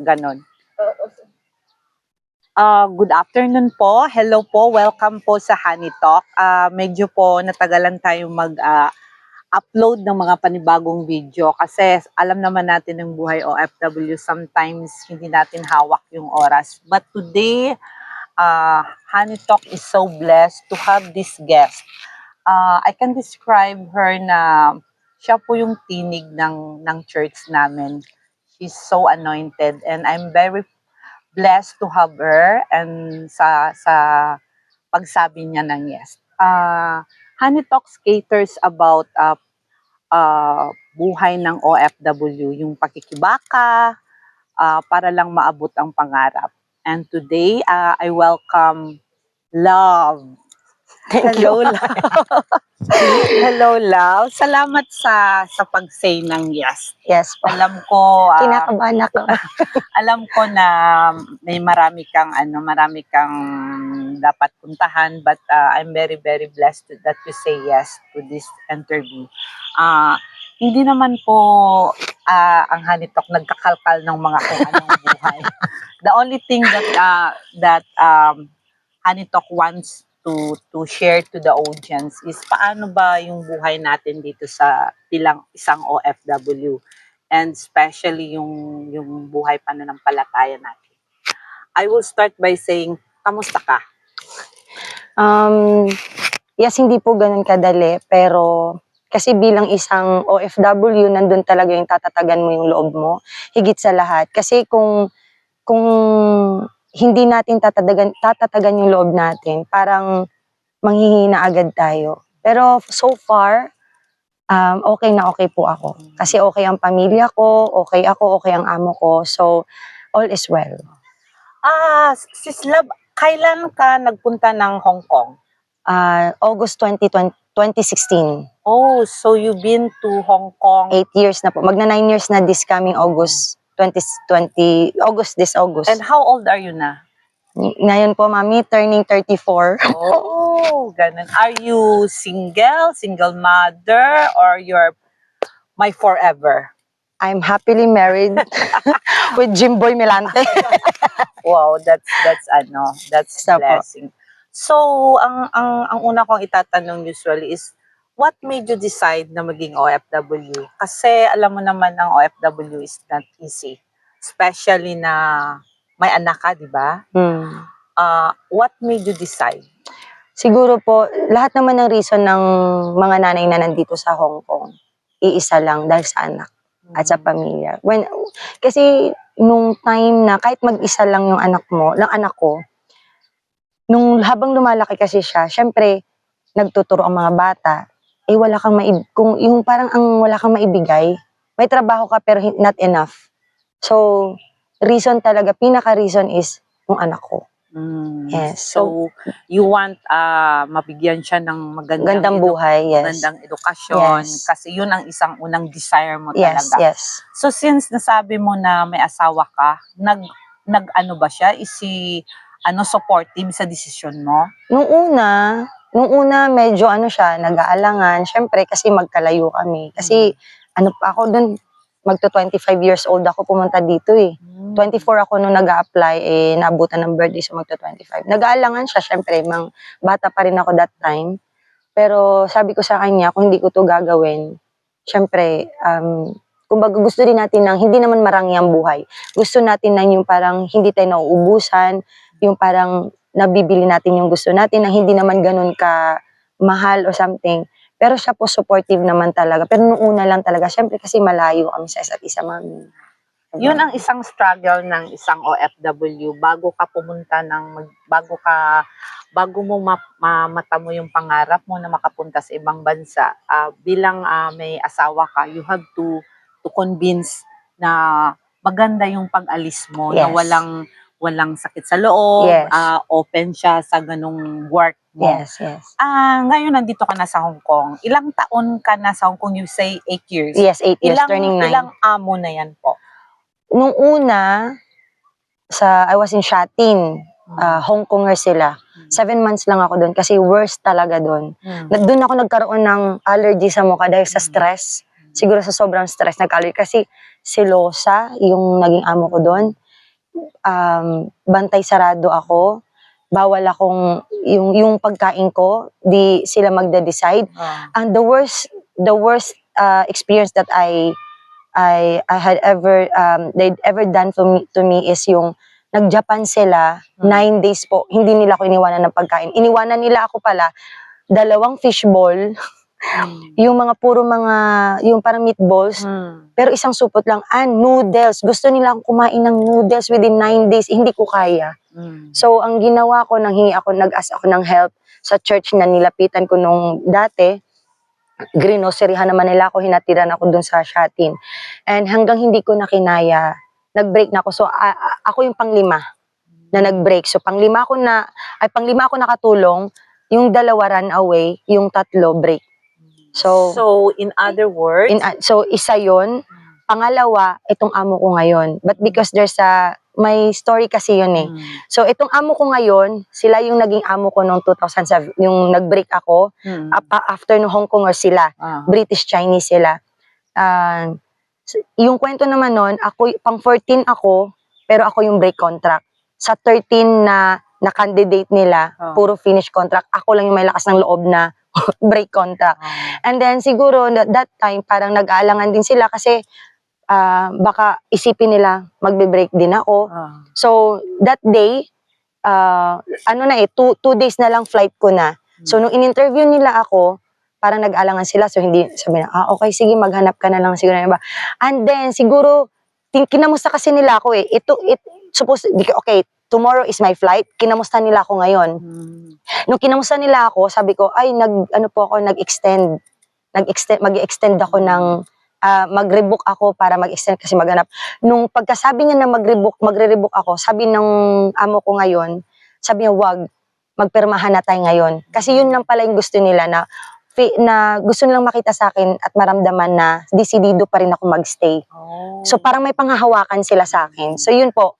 ganon. Ah, good afternoon po. Hello po. Welcome po sa Honey Talk. Ah, medyo po natagalan tayo mag ah, upload ng mga panibagong video kasi alam naman natin ng buhay OFW sometimes hindi natin hawak yung oras. But today, uh, Honey Talk is so blessed to have this guest. Uh, I can describe her na siya po yung tinig ng, ng church namin. She's so anointed and I'm very blessed to have her and sa sa pagsabi niya ng yes. Uh, Honey Talks caters about uh, uh, buhay ng OFW, yung pakikibaka, uh, para lang maabot ang pangarap. And today, uh, I welcome Love. Thank Hello, you. Love. Hello, Love. Salamat sa sa pag-say ng yes. Yes po. Alam ko, ah, Kinakabahan ako. alam ko na may marami kang ano, marami kang dapat puntahan but uh, I'm very very blessed that you say yes to this interview. Ah, hindi naman po ah, ang Hanitok nagkakalkal ng mga kung anong buhay. The only thing that uh, that um, Hanitok wants to to share to the audience is paano ba yung buhay natin dito sa bilang isang OFW and especially yung yung buhay pananampalataya natin. I will start by saying, kamusta ka? Um, yes, hindi po ganun kadali, pero kasi bilang isang OFW, nandun talaga yung tatatagan mo yung loob mo, higit sa lahat. Kasi kung, kung hindi natin tatatagan, tatatagan yung loob natin, parang manghihina agad tayo. Pero so far, um, okay na okay po ako. Kasi okay ang pamilya ko, okay ako, okay ang amo ko. So, all is well. Ah, Sis Love, kailan ka nagpunta ng Hong Kong? Uh, August 2020, 2016. Oh, so you've been to Hong Kong. eight years na po. Magna nine years na this coming August 2020, August this August. And how old are you na? Ng- Ngayon po, mami, turning 34. Oh, ganun. Are you single, single mother, or you're my forever? I'm happily married with Jimboy Milante. Wow, that's that's ano, that's po. blessing. So, ang ang ang una kong itatanong usually is what made you decide na maging OFW? Kasi alam mo naman ang OFW is not easy. Especially na may anak ka, di ba? Hmm. Ah, what made you decide? Siguro po, lahat naman ng reason ng mga nanay na nandito sa Hong Kong, iisa lang dahil sa anak at sa pamilya. When, kasi nung time na kahit mag-isa lang yung anak mo, lang anak ko, nung habang lumalaki kasi siya, syempre, nagtuturo ang mga bata, eh wala kang maib kung yung parang ang wala kang maibigay, may trabaho ka pero not enough. So, reason talaga, pinaka-reason is yung anak ko. Mm, Yes. So, you want ah mabigyan siya ng magandang, Gandang edu- buhay, yes. magandang edukasyon Yes. kasi yun ang isang unang desire mo Yes, talaga. yes. So since nasabi mo na may asawa ka, nag nag ano ba siya? Is he ano supportive sa desisyon mo? Nung una, nung una medyo ano siya, nag-aalangan. Syempre kasi magkalayo kami. Kasi ano pa ako doon, magto 25 years old ako pumunta dito eh. 24 ako nung nag apply eh, naabutan ng birthday so magto 25. Nag-aalangan siya, syempre, mang bata pa rin ako that time. Pero sabi ko sa kanya, kung hindi ko to gagawin, syempre, um, kumbaga gusto din natin ng hindi naman marangi ang buhay. Gusto natin ng yung parang hindi tayo nauubusan, yung parang nabibili natin yung gusto natin na hindi naman ganun ka mahal or something. Pero siya po supportive naman talaga. Pero nung una lang talaga, syempre kasi malayo kami sa isa't isa, mami. Diba? Yun ang isang struggle ng isang OFW bago ka pumunta ng bago ka bago mo ma- mamata mo yung pangarap mo na makapunta sa ibang bansa. ah, bilang ah, may asawa ka, you have to to convince na maganda yung pag-alis mo na Yes. walang walang sakit sa loob, Yes. ah, open siya sa ganung work mo. Yes, yes. Ah, ngayon nandito ka na sa Hong Kong. Ilang taon ka na sa Hong Kong? You say eight years. Yes, eight years, Ilang, turning nine. ilang amo na yan po? Nung una, sa I was in Shatin, ah, Hong Konger sila. Seven months lang ako doon kasi worst talaga doon. Mm. Doon ako nagkaroon ng allergy sa mukha dahil sa stress. Siguro sa sobrang stress nag-allergy kasi silosa yung naging amo ko doon. Um, bantay sarado ako. Bawal akong, yung, yung pagkain ko, di sila magde-decide. Ah. And the worst, the worst uh, experience that I, I, I had ever, um, they'd ever done to me, to me is yung, nag-Japan sila, Hmm. nine days po, hindi nila ako iniwanan ng pagkain. Iniwanan nila ako pala, dalawang fishball, yung mga puro mga, yung parang meatballs, Mm. pero isang supot lang, and noodles. Gusto nila akong kumain ng noodles within nine days, hindi ko kaya. Mm. So, ang ginawa ko, nang hingi ako, nag-ask ako ng help sa church na nilapitan ko nung dati, grinoserihan naman nila ako, hinatiran ako dun sa Shatin. And hanggang hindi ko na kinaya, nag-break na ako. So, a- ako yung panglima na nag-break. So, panglima ako na, ay panglima ako nakatulong, yung dalawa run away, yung tatlo break. So, So, in other words, in, so isa yon Pangalawa, itong amo ko ngayon. But because there's a, may story kasi yun eh. Mm. So, itong amo ko ngayon, sila yung naging amo ko noong 2007, yung nag-break ako. Mm. Apa- After no Hong Kongers sila, Ah. British Chinese sila. Ah, s- yung kwento naman nun, ako, pang 14 ako, pero ako yung break contract. Sa 13 na na candidate nila, Ah. puro finish contract. Ako lang yung may lakas ng loob na break contract. Ah. And then siguro that, that time parang nag-aalangan din sila kasi ah, baka isipin nila magbe-break din ako. Ah. So that day ah, ano na eh two, two days na lang flight ko na. So nung in-interview nila ako, parang nag-alangan sila so hindi sabi na ah okay sige maghanap ka na lang siguro ng iba. And then siguro kinamusta kasi nila ako eh. Ito it suppose okay tomorrow is my flight. Kinamusta nila ako ngayon Mm. nung kinamusta nila ako, sabi ko, ay, nag, ano po ako, nag-extend. Nag-extend, mag-extend ako ng, ah, mag-rebook ako para mag-extend kasi maghanap. Nung pagkasabi niya na mag-rebook, magre-rebook ako, sabi ng amo ko ngayon, sabi niya, wag, magpermahan na tayo ngayon. Kasi yun lang pala yung gusto nila na, na gusto nilang makita sa akin at maramdaman na desidido pa rin ako magstay. Oh. So parang may panghahawakan sila sa akin. So yun po.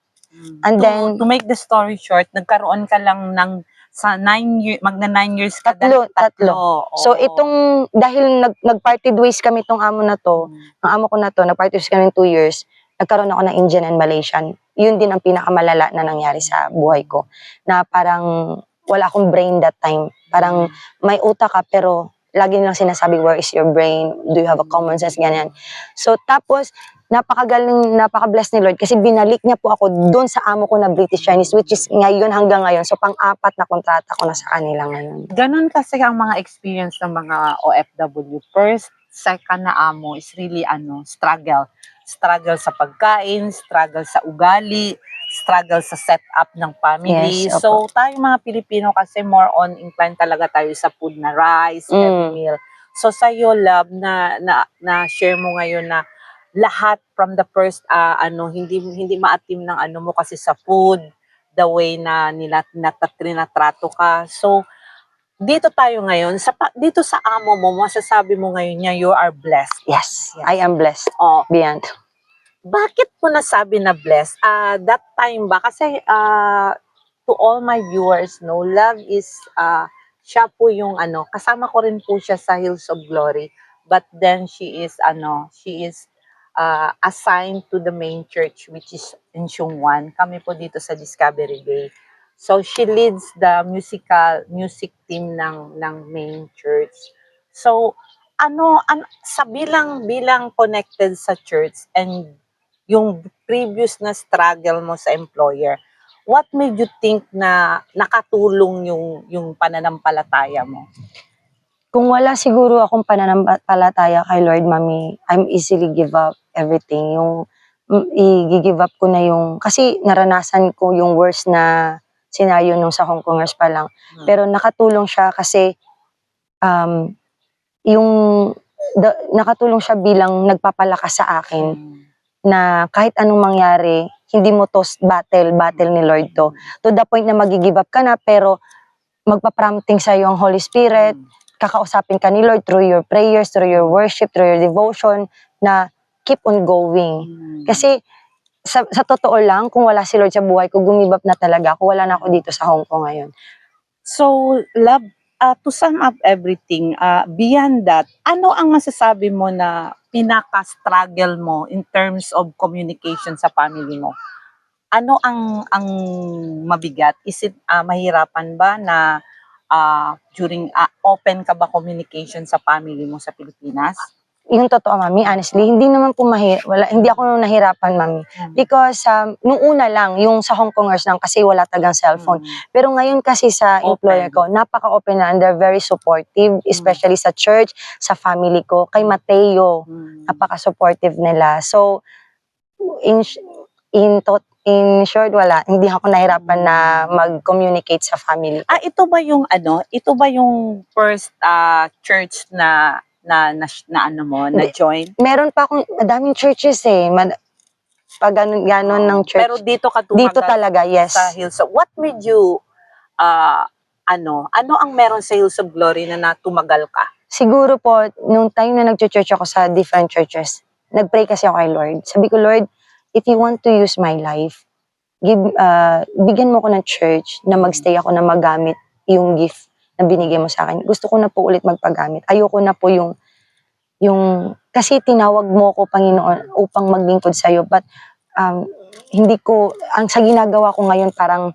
And to, then- to make the story short, nagkaroon ka lang ng sa nine year, magna nine years ka Tatlo, dahil- tatlo. So Oo. itong dahil nag nag-parted ways kami tong amo na to, Mm. ang amo ko na to, nag-parted ways kami ng two years, nagkaroon ako ng Indian and Malaysian. Yun din ang pinakamalala na nangyari sa buhay ko. Na parang wala akong brain that time. Parang may utak ka pero lagi nilang sinasabi, where is your brain? Do you have a common sense? Ganyan. So tapos, napakagaling, napaka-bless ni Lord kasi binalik niya po ako doon sa amo ko na British Chinese which is ngayon hanggang ngayon. So pang-apat na kontrata ko na sa kanila ngayon. Ganon kasi ang mga experience ng mga OFW. First, second na amo is really ano, struggle. Struggle sa pagkain, struggle sa ugali, struggle sa setup ng family. Yes, so, tayo mga Pilipino kasi more on inclined talaga tayo sa food na rice, Mm. every meal. So, sa'yo, love, na, na, na share mo ngayon na lahat from the first ah, ano hindi hindi maatim ng ano mo kasi sa food the way na nila trinatrato ka. So dito tayo ngayon. Sa dito sa amo mo masasabi mo ngayon niya you are blessed. Yes, Yes. I am blessed. oh. Beyond. bakit mo nasabi na blessed? Ah that time ba? Kasi ah to all my viewers no love is ah siya po yung ano kasama ko rin po siya sa Hills of Glory. But then she is ano she is uh, assigned to the main church which is in Shungwan. Kami po dito sa Discovery Day. So she leads the musical music team ng ng main church. So ano an, sa bilang bilang connected sa church and yung previous na struggle mo sa employer, what made you think na nakatulong yung yung pananampalataya mo? Kung wala siguro akong pananampalataya kay Lord, Mami, I'm easily give up everything. Yung mm, i-give up ko na yung, kasi naranasan ko yung worst na scenario nung sa Hong Kongers pa lang. Hmm. Pero nakatulong siya kasi um, yung the- nakatulong siya bilang nagpapalakas sa akin na kahit anong mangyari, hindi mo to battle, battle ni Lord to. To the point na magigive up ka na, pero magpa-prompting sa'yo ang Holy Spirit, kakausapin ka ni Lord through your prayers, through your worship, through your devotion, na keep on going. Mm. Kasi sa, sa totoo lang, kung wala si Lord sa buhay ko, gumibap na talaga ako. Wala na ako dito sa Hong Kong ngayon. So, love, uh, to sum up everything, uh, beyond that, ano ang masasabi mo na pinaka-struggle mo in terms of communication sa family mo? ano ang ang mabigat? Is it ah, mahirapan ba na ah, during ah, open ka ba communication sa family mo sa Pilipinas? Yung totoo, mami, honestly, hindi naman po mahir wala, hindi ako nahirapan, mami. Hmm. Because um, nung una lang, yung sa Hong Kongers lang, kasi wala tagang cellphone. Mm. Pero ngayon kasi sa Open. employer ko, napaka-open na and they're very supportive, especially sa church, sa family ko. Kay Mateo, Mm. napaka-supportive nila. So, in, in, tot, in short, wala. Hindi ako nahirapan na mag-communicate sa family ko. Ah, ito ba yung ano? Ito ba yung first ah, church na na na, na ano mo, na join? Meron pa akong, madaming churches eh. Mad, pag ganun, ganun ng church. Pero dito ka tumagal dito talaga, yes. sa Hills of What made you ah ano, ano ang meron sa Hills of Glory na natumagal ka? Siguro po, nung time na nag-church ako sa different churches, nag-pray kasi ako kay Lord. Sabi ko, Lord, if you want to use my life, give, uh, bigyan mo ko ng church na magstay ako na magamit yung gift na binigay mo sa akin. Gusto ko na po ulit magpagamit. Ayoko na po yung, yung, kasi tinawag mo ko, Panginoon, upang maglingkod sa'yo. But, um, hindi ko, ang sa ginagawa ko ngayon, parang,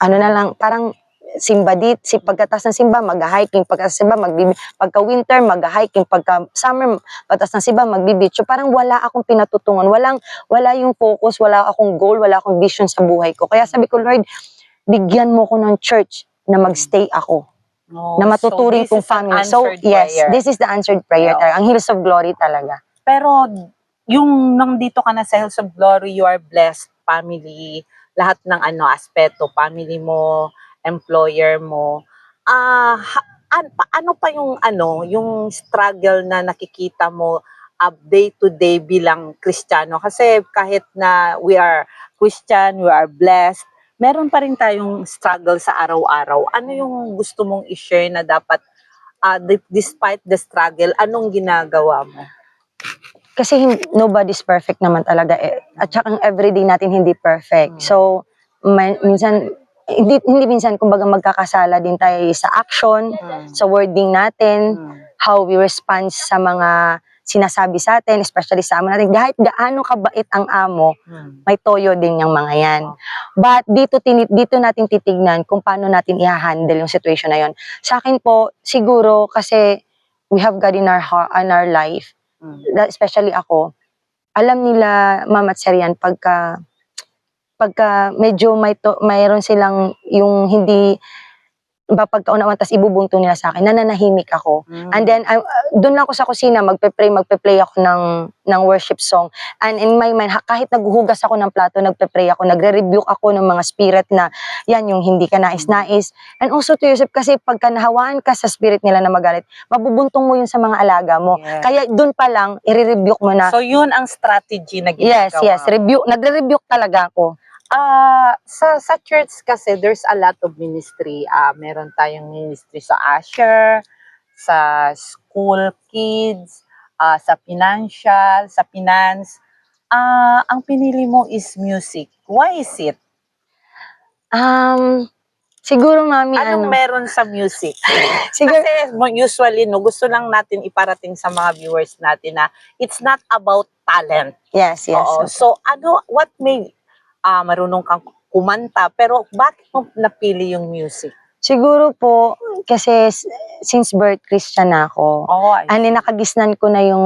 ano na lang, parang, simba dit, si pagkatas ng simba, mag-hiking, pagkatas ng simba, magbibi, pagka winter, mag-hiking, pagka summer, pagkatas ng simba, magbibit. So parang wala akong pinatutungan, walang, wala yung focus, wala akong goal, wala akong vision sa buhay ko. Kaya sabi ko, Lord, bigyan mo ko ng church na magstay ako, No, na matuturing so kong family. So, yes, prayer. this is the answered prayer Yeah. Ang Hills of Glory talaga. Pero yung nang dito ka na sa Hills of Glory, you are blessed family, lahat ng ano aspeto, family mo, employer mo. Ah, ha- an- pa- ano pa yung ano, yung struggle na nakikita mo uh, day to day bilang Kristiyano kasi kahit na we are Christian, we are blessed, meron pa rin tayong struggle sa araw-araw. Ano yung gusto mong i-share na dapat di- despite the struggle, anong ginagawa mo? kasi nobody's perfect naman talaga eh. At saka ang everyday natin hindi perfect. Mm. So, man- minsan, hindi, hindi minsan, kumbaga magkakasala din tayo sa action, sa wording natin, Mm. how we respond sa mga sinasabi sa atin, especially sa amo natin. Kahit gaano kabait ang amo, Mm. may toyo din yung mga yan. Oh. But dito, dito natin titignan kung paano natin i-handle yung situation na yon. Sa akin po, siguro kasi we have God in our, heart, in our life, Mm. la- especially ako, alam nila, Ma'am at Sir yan, pagka, pagka medyo may to, mayroon silang yung hindi, ba pagkaunawang, tas ibubunto nila sa akin, nananahimik ako. Mm. And then, I- doon lang ako sa kusina, magpe-pray, magpe-play ako ng, ng worship song. And in my mind, kahit naghuhugas ako ng plato, nagpe-pray ako, nagre-rebuke ako ng mga spirit na, yan, yung hindi ka nais-nais. And also to yourself, kasi pagka nahawaan ka sa spirit nila na magalit, mabubuntong mo yun sa mga alaga mo. Yes. Kaya doon pa lang, i-rebuke mo na, So yun ang strategy na yes, ginagawa. yes, rebuke, nagre-rebuke talaga ako. Ah, sa sa church kasi there's a lot of ministry. Ah, meron tayong ministry sa Asher, sa school kids, ah, sa financial, sa finance. Ah, ang pinili mo is music. Why is it? Um, siguro, mami, Anong ano, meron sa music? siguro, Kasi mo- usually no, gusto lang natin iparating sa mga viewers natin na it's not about talent. yes, yes. Oo. So ano, what made ah marunong kang kumanta pero bakit mo napili yung music? Siguro po, kasi since birth, Christian na ako. Oh, I then nakagisnan ko na yung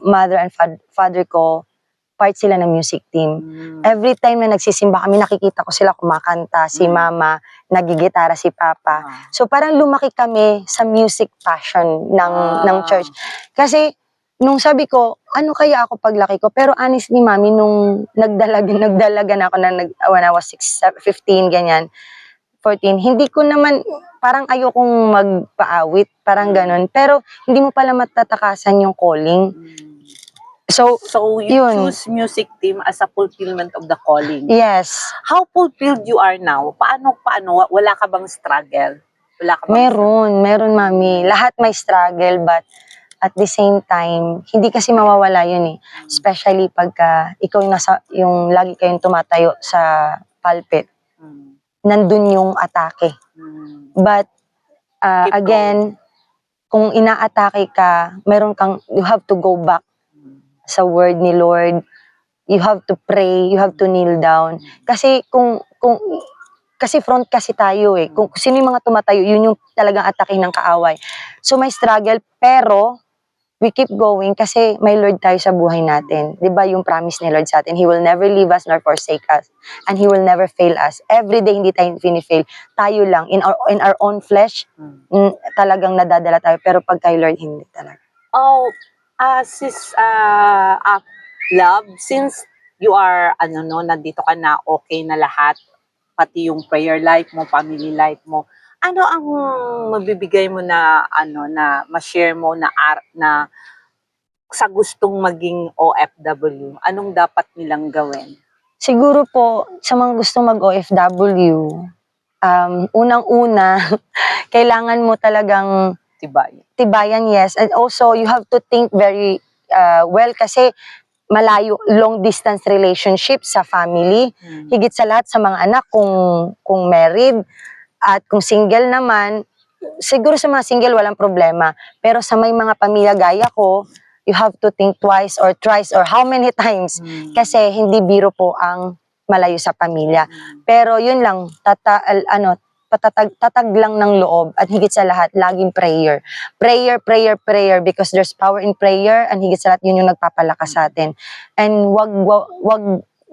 mother and fa- father ko, part sila ng music team. Mm. Every time na nagsisimba kami, nakikita ko sila kumakanta, si Mm. mama, nagigitara si papa. Ah. So parang lumaki kami sa music passion ng, Ah. ng church. Kasi nung sabi ko, ano kaya ako paglaki ko? Pero honestly, mami, nung nagdalaga, nagdalaga na ako na nag, when I was 6, 15, ganyan, 14, hindi ko naman, parang ayokong magpaawit, parang ganun. Pero hindi mo pala matatakasan yung calling. So, So you Yun. choose music team as a fulfillment of the calling. yes, How fulfilled you are now? Paano paano Wa- wala ka bang struggle? Wala ka bang meron, meron, mami. Lahat may struggle, but at the same time, hindi kasi mawawala yun eh. Especially pagka ikaw yung, nasa, yung lagi kayong tumatayo sa pulpit, nandun yung atake. But uh, again, kung inaatake ka, meron kang, you have to go back sa word ni Lord. you have to pray, you have to kneel down. Kasi kung, kung, kasi front kasi tayo eh. Kung sino yung mga tumatayo, yun yung talagang atake ng kaaway. So may struggle, pero we keep going kasi may Lord tayo sa buhay natin. 'Di ba yung promise ni Lord sa atin? He will never leave us nor forsake us. And He will never fail us. Every day hindi tayo fini-fail. Tayo lang, in our, in our own flesh, Mm. mm, talagang nadadala tayo. Pero pag kay Lord, hindi talaga. Oh, uh, sis, uh, uh, love, since you are, ano no, nandito ka na, okay na lahat, pati yung prayer life mo, family life mo, ano ang mabibigay mo na, ano, na, ma-share mo na, ar- na, sa gustong maging OFW, anong dapat nilang gawin? Siguro po, sa mga gustong mag-OFW, um, unang-una, kailangan mo talagang Diba? tibayan, yes. And also, you have to think very uh, well kasi malayo, long distance relationship sa family. Hmm. Higit sa lahat sa mga anak, kung, kung married at kung single naman, siguro sa mga single walang problema. Pero sa may mga pamilya gaya ko, you have to think twice or thrice or how many times Hmm. kasi hindi biro po ang malayo sa pamilya. Hmm. Pero yun lang, tata, ano, patatag, tatag lang ng loob at higit sa lahat, laging prayer. Prayer, prayer, prayer because there's power in prayer and higit sa lahat, yun yung nagpapalakas sa atin. And wag, wag, wag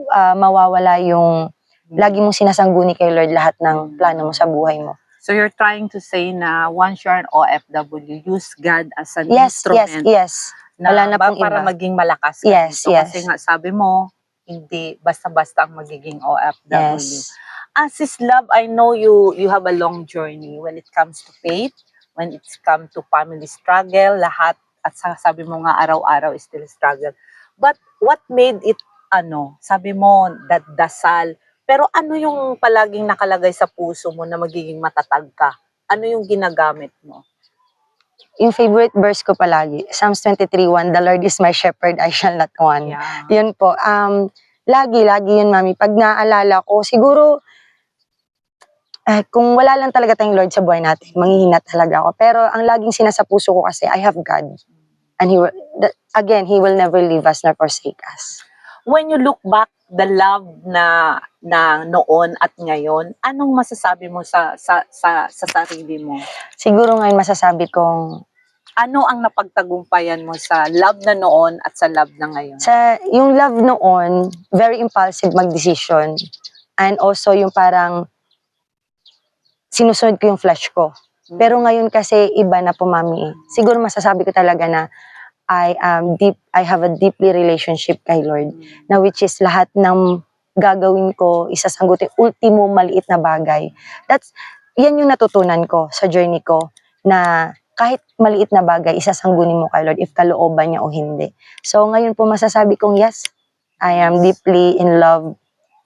ah, mawawala yung lagi mong sinasangguni kay Lord lahat ng plano mo sa buhay mo. So you're trying to say na once you're an OFW, use God as an Yes, yes, instrument yes. na Wala na ba- pong para iba. maging malakas ka Yes, dito. yes. Kasi nga sabi mo, hindi basta-basta ang magiging OFW. Yes. As is love, I know you you have a long journey when it comes to faith, when it's come to family struggle, lahat at sa- sabi mo nga araw-araw is still struggle. But what made it ano, sabi mo that dasal, pero ano yung palaging nakalagay sa puso mo na magiging matatag ka? Ano yung ginagamit mo? Yung favorite verse ko palagi, Psalms 23:1, The Lord is my shepherd, I shall not want. Yeah. Yun po. Um, lagi, lagi yun, mami. Pag naaalala ko, siguro, eh, kung wala lang talaga tayong Lord sa buhay natin, manghihina talaga ako. Pero ang laging sinasa puso ko kasi, I have God. And He will, again, He will never leave us nor forsake us. when you look back the love na na noon at ngayon, anong masasabi mo sa sa sa, sa sarili mo? Siguro ngayon masasabi kong, Ano ang napagtagumpayan mo sa love na noon at sa love na ngayon? sa, yung love noon, very impulsive mag-decision. And also yung parang, sinusunod ko yung flesh ko. Pero ngayon kasi iba na po mami. eh. Siguro masasabi ko talaga na I am deep I have a deeply relationship kay Lord na which is lahat ng gagawin ko isasanggutin ultimo maliit na bagay. That's yan yung natutunan ko sa journey ko na kahit maliit na bagay isasanggunin mo kay Lord if kalooban niya o hindi. So ngayon po masasabi kong yes, I am deeply in love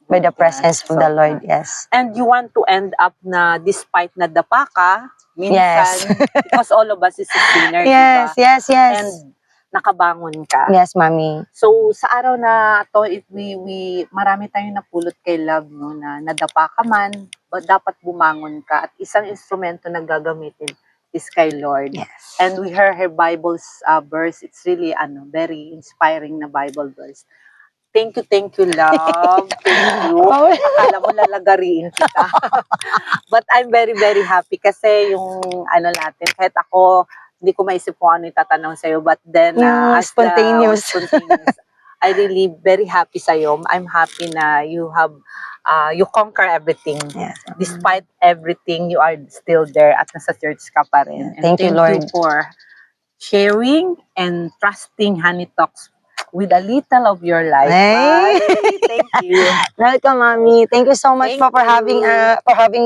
by the presence of the Lord. Yes. And you want to end up na despite na dapa ka, minsan, because all of us is a sinner, Yes, diba? yes, yes. And nakabangon ka. Yes, mami. So sa araw na to, it, we, we, marami tayong napulot kay love, no, na nadapa ka man, but dapat bumangon ka. At isang instrumento na gagamitin is kay Lord. Yes. And we heard her Bible's uh, verse. It's really ano, very inspiring na Bible verse. Thank you, thank you, love. Thank you. Bawal. Akala mo lalagariin kita. But I'm very, very happy kasi yung ano natin, kahit ako, hindi ko maisip kung ano yung tatanong sa'yo. But then, uh, as the- spontaneous. spontaneous, I really very happy sa'yo. I'm happy na you have, uh, you conquer everything. Yes. Despite everything, you are still there at nasa church ka pa rin. And Thank you, Lord. for sharing and trusting Honey Talks with a little of your life. Hey! Bye. Thank you. Welcome, mommy. Thank you so much Thank for you. having uh, for having me